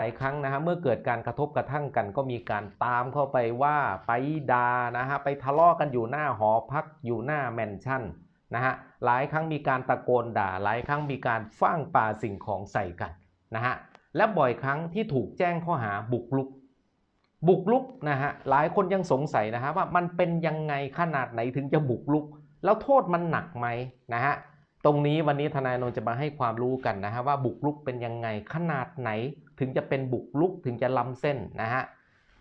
หลายครั้งนะฮะเมื่อเกิดการกระทบกระทั่งกัน ก็มีการตามเข้าไปว่าไปด่านะฮะไปทะเลาะกันอยู่หน้าหอพักอยู่หน้าแมนชั่นนะฮะหลายครั้งมีการตะโกนด่า หลายครั้งมีการฟ้างปาสิ่งของใส่กันนะฮะและบ่อยครั้งที่ถูกแจ้งข้อหาบุกรุก บุกรุกนะฮะหลายคนยังสงสัยนะฮะว่ามันเป็นยังไงขนาดไหนถึงจะบุกรุก แล้วโทษมันหนักไหมนะฮะตรงนี้วันนี้ทนายนนท์จะมาให้ความรู้กันนะฮะว่าบุกรุกเป็นยังไงขนาดไหน ถึงจะเป็นบุกรุกถึงจะล้ำเส้นนะฮะ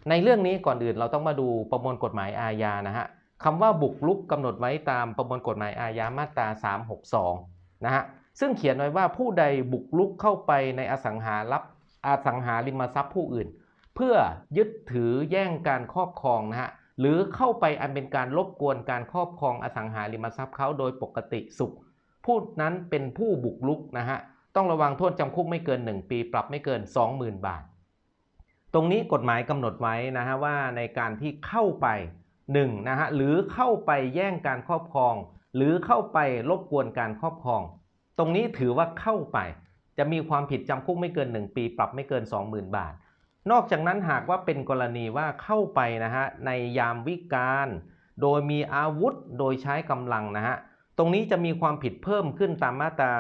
ในเรื่องนี้ก่อนอื่นเราต้องมาดูประมวลกฎหมายอาญานะฮะคำว่าบุกรุกกำหนดไว้ตามประมวลกฎหมายอาญามาตรา 362 นะฮะซึ่งเขียนไว้ว่าผู้ใดบุกรุกเข้าไปในอสังหารับอสังหาริมทรัพย์ผู้อื่น เพื่อยึดถือแย่งการครอบครองนะฮะหรือเข้าไปอันเป็นการรบกวนการครอบครองอสังหาริมทรัพย์เขาโดยปกติสุข ผู้นั้นเป็นผู้บุกรุกนะฮะ ต้องระวังโทษจำคุกไม่เกิน 1 ปี ปรับไม่เกิน 20,000 บาท ตรงนี้กฎหมายกำหนดไว้นะฮะว่าในการที่เข้าไป1นะฮะหรือเข้าไปแย่งการครอบครอง หรือเข้าไปรบกวนการครอบครอง ตรงนี้ถือว่าเข้าไป จะมีความผิดจำคุกไม่เกิน 1 ปี ปรับไม่เกิน 20,000 บาท นอกจากนั้นหากว่าเป็นกรณีว่าเข้าไปนะฮะในยามวิกาลโดยมีอาวุธโดยใช้กำลังนะฮะ ตรงนี้จะมีความผิดเพิ่มขึ้นตามมาตรา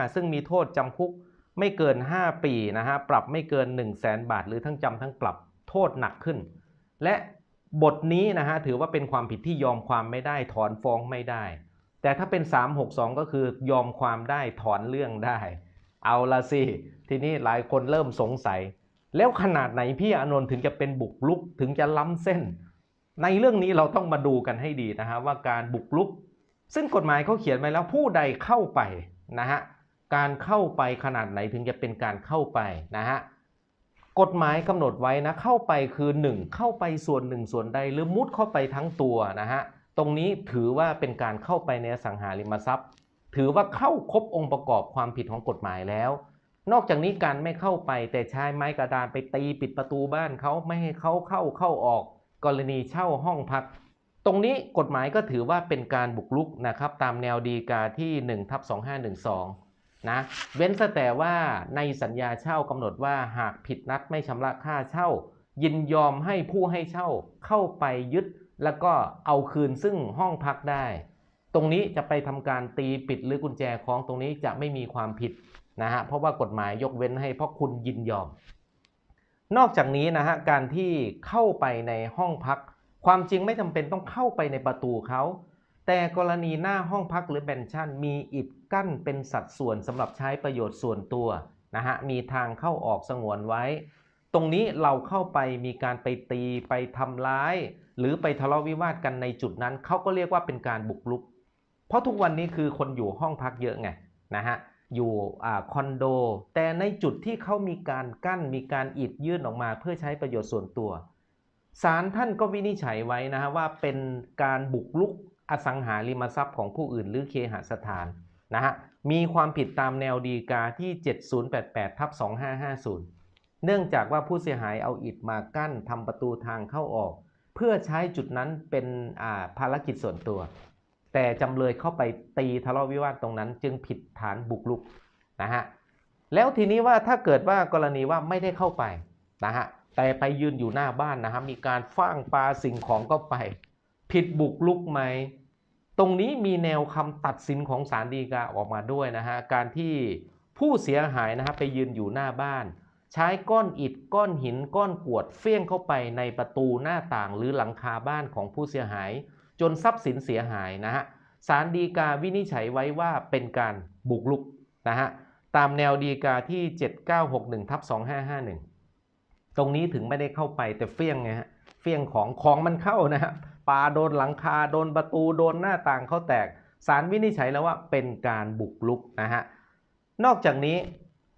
365 ซึ่งมีโทษจำคุกไม่เกิน 5 ปีนะฮะ ปรับไม่เกิน 1 0 0 0 0แบาท หรือทั้งจำทั้งปรับโทษหนักขึ้น และบทนี้นะฮะถือว่าเป็นความผิดที่ยอมความไม่ได้ถอนฟ้องไม่ได้ แต่ถ้าเป็น 362 ก็คือยอมความได้ถอนเรื่องได้ เอาละสิ ทีนี้หลายคนเริ่มสงสัย แล้วขนาดไหนพี่อานนท์ถึงจะเป็นบุกลุกถึงจะล้ำเส้น ในเรื่องนี้เราต้องมาดูกันให้ดีนะฮะว่าการบุกลุก ซึ่งกฎหมายเขาเขียนไว้แล้วผู้ใดเข้าไปนะฮะการเข้าไปขนาดไหนถึงจะเป็นการเข้าไปนะฮะกฎหมายกำหนดไว้นะเข้าไปคือ 1 เข้าไปส่วนหนึ่งส่วนใดหรือมุดเข้าไปทั้งตัวนะฮะตรงนี้ถือว่าเป็นการเข้าไปในสังหาริมทรัพย์ ถือว่าเข้าครบองค์ประกอบความผิดของกฎหมายแล้ว นอกจากนี้การไม่เข้าไปแต่ใช้ไม้กระดานไปตีปิดประตูบ้านเขาไม่ให้เขาเข้าเข้าออก กรณีเช่าห้องพัก ตรงนี้กฎหมายก็ถือว่าเป็นการบุกรุกนะครับตามแนวดีกาที่1ทับ2512นะเว้นแต่ว่าในสัญญาเช่ากำหนดว่าหากผิดนัดไม่ชำระค่าเช่า ยินยอมให้ผู้ให้เช่าเข้าไปยึด แล้วก็เอาคืนซึ่งห้องพักได้ ตรงนี้จะไปทำการตีปิดหรือกุญแจคล้องตรงนี้จะไม่มีความผิดนะฮะเพราะว่ากฎหมายยกเว้นให้เพราะคุณยินยอม นอกจากนี้นะฮะการที่เข้าไปในห้องพัก ความจริงไม่จำเป็นต้องเข้าไปในประตูเขา แต่กรณีหน้าห้องพักหรือแบนชั่น มีอิฐกั้นเป็นสัดส่วนสำหรับใช้ประโยชน์ส่วนตัวนะฮะมีทางเข้าออกสงวนไว้ ตรงนี้เราเข้าไปมีการไปตีไปทำร้าย หรือไปทะเลาะวิวาทกันในจุดนั้นเขาก็เรียกว่าเป็นการบุกรุก เพราะทุกวันนี้คือคนอยู่ห้องพักเยอะไงนะฮะอยู่คอนโด แต่ในจุดที่เขามีการกั้นมีการอิดยื่นออกมาเพื่อใช้ประโยชน์ส่วนตัว ศาลท่านก็วินิจฉัยไว้นะฮะว่าเป็นการบุกรุกอสังหาริมทรัพย์ของผู้อื่น หรือเคหสถานนะฮะมีความผิดตามแนวดีกาที่ 7088ทับ2550 เนื่องจากว่าผู้เสียหายเอาอิฐมากั้นทำประตูทางเข้าออก เพื่อใช้จุดนั้นเป็นภารกิจส่วนตัว แต่จำเลยเข้าไปตีทะเลาะวิวาทตรงนั้น จึงผิดฐานบุกรุกนะฮะแล้วทีนี้ว่าถ้าเกิดว่ากรณีว่าไม่ได้เข้าไปนะฮะ แต่ไปยืนอยู่หน้าบ้านนะฮะมีการฟ้างปลาสิ่งของเข้าไป ผิดบุกรุกไหม ตรงนี้มีแนวคำตัดสินของศาลฎีกาออกมาด้วยนะฮะการที่ผู้เสียหายนะฮะไปยืนอยู่หน้าบ้าน ใช้ก้อนอิฐก้อนหินก้อนกวดเฟี้ยงเข้าไปในประตูหน้าต่างหรือหลังคาบ้านของผู้เสียหาย จนทรัพย์สินเสียหายนะฮะศาลฎีกาวินิจฉัยไว้ว่าเป็นการบุกรุกนะฮะตามแนวฎีกาที่ 7961ทับ2551 ตรงนี้ถึงไม่ได้เข้าไปแต่เฟี้ยงไงฮะเฟี้ยงของของมันเข้านะฮะปาโดนหลังคาโดนประตูโดนหน้าต่างเขาแตกศาลวินิจฉัยแล้วว่าเป็นการบุกรุกนะฮะนอกจากนี้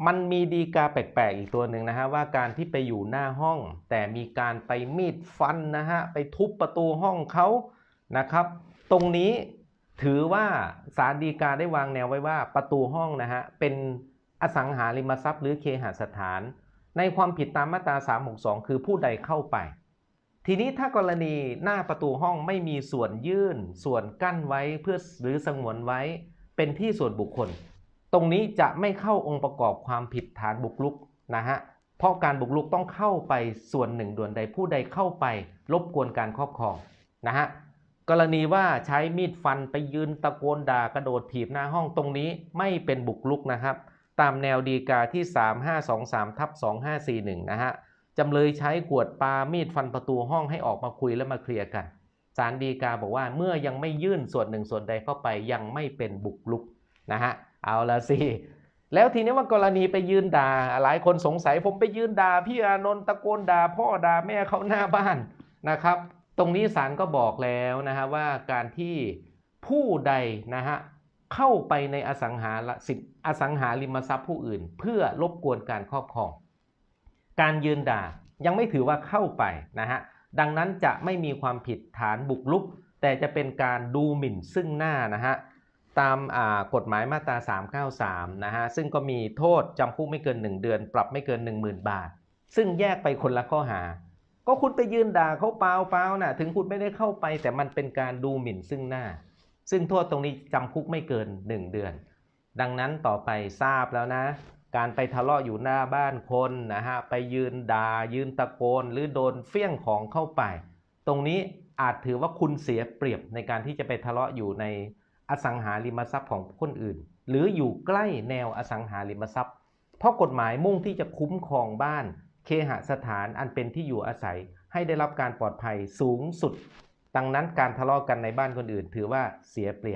มันมีดีกาแปลกๆอีกตัวหนึ่งนะฮะว่าการที่ไปอยู่หน้าห้อง แต่มีการไปมีดฟันนะฮะไปทุบประตูห้องเขานะครับ ตรงนี้ถือว่าศาลฎีกาได้วางแนวไว้ว่าประตูห้องนะฮะเป็นอสังหาริมทรัพย์หรือเคหสถาน ในความผิดตามมาตรา362 คือผู้ใดเข้าไป ทีนี้ถ้ากรณีหน้าประตูห้องไม่มีส่วนยื่น ส่วนกั้นไว้เพื่อหรือสงวนไว้ เป็นที่ส่วนบุคคล ตรงนี้จะไม่เข้าองค์ประกอบความผิดฐานบุกรุกนะฮะเพราะการบุกรุกต้องเข้าไปส่วนหนึ่งด่วนใดผู้ใดเข้าไปรบกวนการครอบครองนะฮะกรณีว่าใช้มีดฟันไปยืนตะโกนด่ากระโดดถีบหน้าห้องตรงนี้ไม่เป็นบุกรุกนะครับ ตามแนวดีกาที่ 3523ทับ2541 นะฮะจำเลยใช้ขวดปามีดฟันประตูห้องให้ออกมาคุยและมาเคลียร์กันศาลดีกาบอกว่าเมื่อยังไม่ยื่นส่วนหนึ่งส่วนใดเข้าไปยังไม่เป็นบุกรุกนะฮะเอาละสิแล้วทีนี้ว่ากรณีไปยืนด่าหลายคนสงสัยผมไปยืนด่าพี่อานนท์ตะโกนด่าพ่อด่าแม่เขาหน้าบ้านนะครับ ตรงนี้ศาลก็บอกแล้วนะฮะว่าการที่ผู้ใดนะฮะ เข้าไปในอสังหาริสิอสังหาริมทรัพย์ผู้อื่น เพื่อรบกวนการครอบครอง การยืนด่ายังไม่ถือว่าเข้าไปนะฮะดังนั้นจะไม่มีความผิดฐานบุกรุก แต่จะเป็นการดูหมิ่นซึ่งหน้านะฮะตามกฎหมายมาตรา 393 นะฮะซึ่งก็มีโทษจำคุกไม่เกิน 1 เดือน ปรับไม่เกิน 10,000 บาท ซึ่งแยกไปคนละข้อหา ก็คุณไปยืนด่าเขาเปล่าเปล่าๆนะถึงคุณไม่ได้เข้าไป แต่มันเป็นการดูหมิ่นซึ่งหน้า ซึ่งโทษตรงนี้จำคุกไม่เกิน 1 เดือน ดังนั้นต่อไปทราบแล้วนะ การไปทะเลาะอยู่หน้าบ้านคนนะฮะ ไปยืนด่ายืนตะโกน หรือโดนเฟี้ยงของเข้าไป ตรงนี้อาจถือว่าคุณเสียเปรียบในการที่จะไปทะเลาะอยู่ในอสังหาริมทรัพย์ของคนอื่น หรืออยู่ใกล้แนวอสังหาริมทรัพย์ เพราะกฎหมายมุ่งที่จะคุ้มครองบ้าน เคหสถานอันเป็นที่อยู่อาศัยให้ได้รับการปลอดภัยสูงสุด ดังนั้นการทะเลาะกันในบ้านคนอื่น ถือว่าเสียเปรียบ